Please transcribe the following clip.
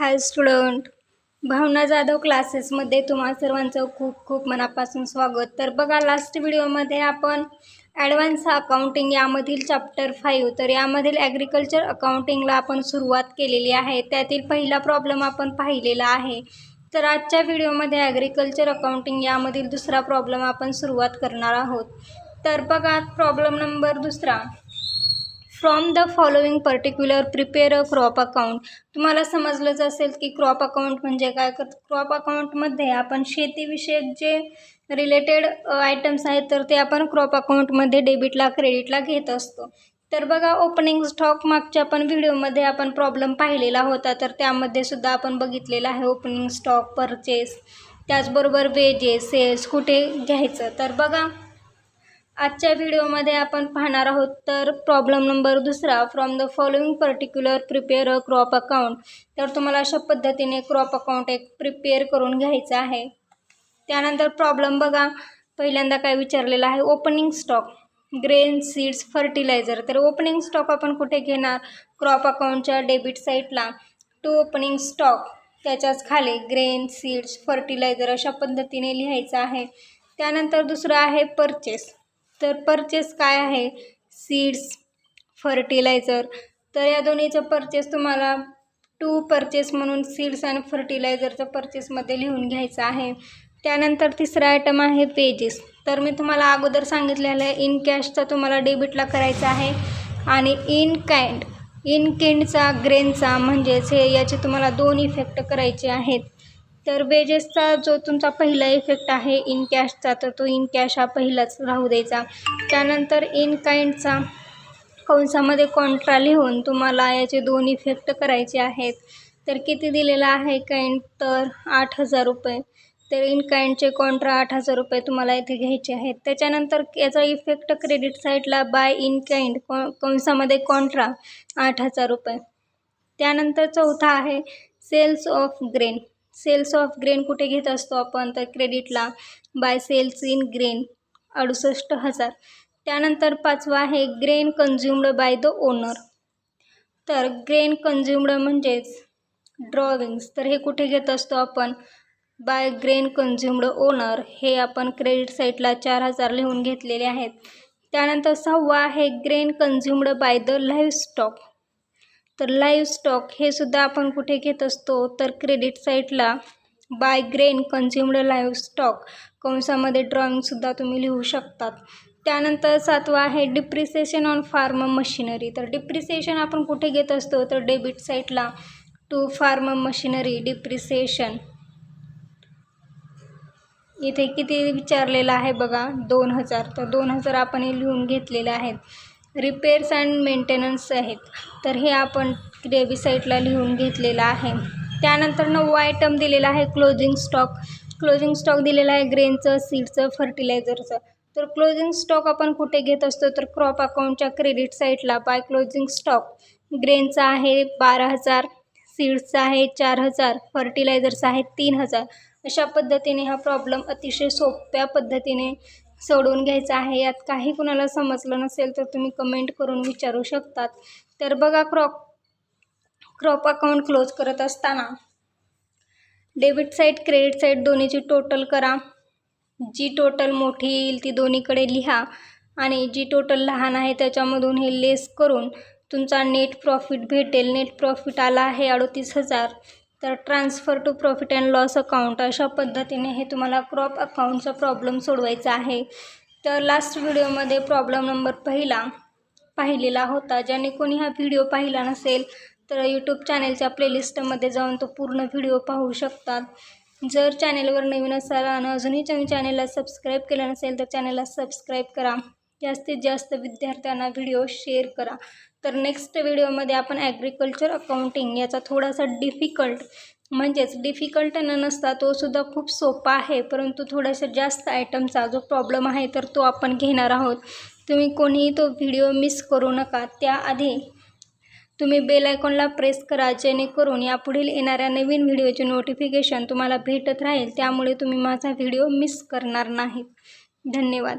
हाय student भावना जाधव क्लासेसमध्ये तुम्हा सर्वांचं खूप खूप मनापासून स्वागत. तर बघा लास्ट व्हिडिओमध्ये आपण ॲडव्हान्स अकाउंटिंग यामधील चॅप्टर फाईव्ह तर यामधील ॲग्रिकल्चर अकाउंटिंगला आपण सुरुवात केलेली आहे. त्यातील पहिला प्रॉब्लेम आपण पाहिलेला आहे. तर आजच्या व्हिडिओमध्ये ॲग्रिकल्चर अकाउंटिंग यामधील दुसरा प्रॉब्लेम आपण सुरुवात करणार आहोत. तर बघा प्रॉब्लेम नंबर दुसरा. From the following particular prepare a crop account तुम्हाला समजलंच असेल की क्रॉप अकाउंट म्हणजे काय? कर क्रॉप अकाउंटमध्ये आपण शेतीविषयक जे रिलेटेड आयटम्स आहेत तर ते आपण क्रॉप अकाउंटमध्ये डेबिटला क्रेडिटला घेत असतो. तर बघा ओपनिंग स्टॉक मागच्या पण व्हिडिओमध्ये आपण प्रॉब्लेम पाहिलेला होता. तर त्यामध्ये सुद्धा आपण बघितलेला आहे ओपनिंग स्टॉक परचेस त्याचबरोबर वेजेस सेल्स कुठे घ्यायचं? तर बघा आजच्या व्हिडिओमध्ये आपण पाहणार आहोत तर प्रॉब्लेम नंबर दुसरा from the following particular prepare a crop account तर तुम्हाला अशा पद्धतीने क्रॉप अकाउंट एक प्रिपेअर करून घ्यायचं आहे. त्यानंतर प्रॉब्लेम बघा. पहिल्यांदा काय विचारलेलं आहे? Opening stock grain seeds fertiliser तर ओपनिंग स्टॉक आपण कुठे घेणार? क्रॉप अकाउंटच्या डेबिट साईटला टू ओपनिंग स्टॉक त्याच्याच खाली ग्रेन सीड्स फर्टिलायझर अशा पद्धतीने लिहायचं आहे. त्यानंतर दुसरं आहे परचेस तर परचेस काय आहे? सीड्स फर्टिलायझर तर या दोन्हीचं परचेस तुम्हाला टू परचेस म्हणून सीड्स आणि फर्टिलायझरचं परचेसमध्ये लिहून घ्यायचं आहे. त्यानंतर तिसरा आयटम आहे पेजेस तर मी तुम्हाला अगोदर सांगितलेलं आहे इन कॅशचा तुम्हाला डेबिटला करायचा आहे आणि इन कँड इन किंडचा ग्रेनचा म्हणजेच हे याचे तुम्हाला दोन इफेक्ट करायचे आहेत. तर वेजेसचा जो तुमचा पहिला इफेक्ट आहे इन कॅशचा तर तो इन कॅश हा पहिलाच राहू द्यायचा. त्यानंतर इन काइंडचा कंसामध्ये कॉन्ट्रा लिहून तुम्हाला याचे दोन इफेक्ट करायचे आहेत. तर किती दिलेला आहे काइंड तर आठ हजार रुपये. तर इन काइंडचे कॉन्ट्रा आठ हजार रुपये तुम्हाला इथे घ्यायचे आहेत. त्याच्यानंतर याचा इफेक्ट क्रेडिट साईडला बाय इन काइंड कॉ कंसामध्ये कॉन्ट्रा आठ हजार रुपये. त्यानंतर चौथा आहे sales of grain sales of grain कुठे घेत असतो आपण? तर क्रेडिटला. बाय सेल्स इन ग्रेन अडुसष्ट हजार. त्यानंतर पाचवा आहे grain consumed by the owner. तर ग्रेन कन्झ्युम्ड म्हणजेच ड्रॉविंग्स. तर हे कुठे घेत असतो आपण? By grain consumed owner. हे आपण क्रेडिट साईटला चार हजार लिहून घेतलेले आहेत. त्यानंतर सहावा आहे grain consumed by the livestock तर लाईव्ह स्टॉक हे सुद्धा आपण कुठे घेत असतो? तर क्रेडिट साईटला by grain consumed livestock कंसामध्ये ड्रॉइंगसुद्धा तुम्ही लिहू शकतात. त्यानंतर सातवा आहे डिप्रिसिएशन ऑन फार्म मशिनरी तर डिप्रिसिएशन आपण कुठे घेत असतो? तर डेबिट साईटला टू फार्म मशिनरी डिप्रिसिएशन इथे किती विचारलेलं आहे बघा? दोन हजार. तर दोन हजार आपण हे लिहून घेतलेले आहेत. रिपेअर्स अँड मेंटेनन्स आहेत. तर हे आपण डेबी साईटला लिहून घेतलेलं आहे. त्यानंतर नऊ आयटम दिलेला आहे क्लोजिंग स्टॉक क्लोजिंग स्टॉक दिलेला आहे ग्रेनचं सीडचं फर्टिलायझरचं तर क्लोजिंग स्टॉक आपण कुठे घेत असतो? तर क्रॉप अकाउंटच्या क्रेडिट साईटला बाय क्लोजिंग स्टॉक ग्रेनचा आहे बारा हजार सीड्सचा आहे चार हजार फर्टिलायझरचा आहे तीन हजार. अशा पद्धतीने हा प्रॉब्लेम अतिशय सोप्या पद्धतीने सोडवून घ्यायचा आहे. यात काही कुणाला समजलं नसेल तर तुम्ही कमेंट करून विचारू शकतात. तर बघा क्रॉप क्रॉप अकाउंट क्लोज करत असताना डेबिट साईट क्रेडिट साईट दोन्हीची टोटल करा. जी टोटल मोठी येईल ती दोन्हीकडे लिहा आणि जी टोटल लहान आहे त्याच्यामधून हे लेस करून तुमचा नेट प्रॉफिट भेटेल. नेट प्रॉफिट आला आहे अडतीस हजार. तर transfer to profit and loss account अशा पद्धतीने हे तुम्हाला क्रॉप अकाउंटचा प्रॉब्लेम सोडवायचा आहे. तर लास्ट व्हिडिओमध्ये प्रॉब्लेम नंबर पहिला पाहिलेला होता. ज्याने कोणी हा व्हिडिओ पाहिला नसेल तर यूट्यूब चॅनेलच्या प्लेलिस्टमध्ये जाऊन तो पूर्ण व्हिडिओ पाहू शकतात. जर चॅनेलवर नवीन असाल आणि अजूनही तुम्ही चॅनेलला सबस्क्राईब केलं नसेल तर चॅनेलला सबस्क्राईब करा. जास्तीत जास्त विद्यार्थ्यांना व्हिडिओ शेअर करा. तर नेक्स्ट व्हिडिओमध्ये आपण ॲग्रिकल्चर अकाउंटिंग याचा थोडासा डिफिकल्ट म्हणजेच डिफिकल्ट न नसता तो सुद्धा खूप सोपा आहे परंतु थोडासा जास्त आयटमचा जो प्रॉब्लेम आहे तर तो आपण घेणार आहोत. तुम्ही कोणीही तो व्हिडिओ मिस करू नका. त्याआधी तुम्ही बेल आयकॉनला प्रेस करा जेणेकरून यापुढील येणाऱ्या नवीन व्हिडिओचे नोटिफिकेशन तुम्हाला भेटत राहील. त्यामुळे तुम्ही माझा व्हिडिओ मिस करणार नाहीत. धन्यवाद.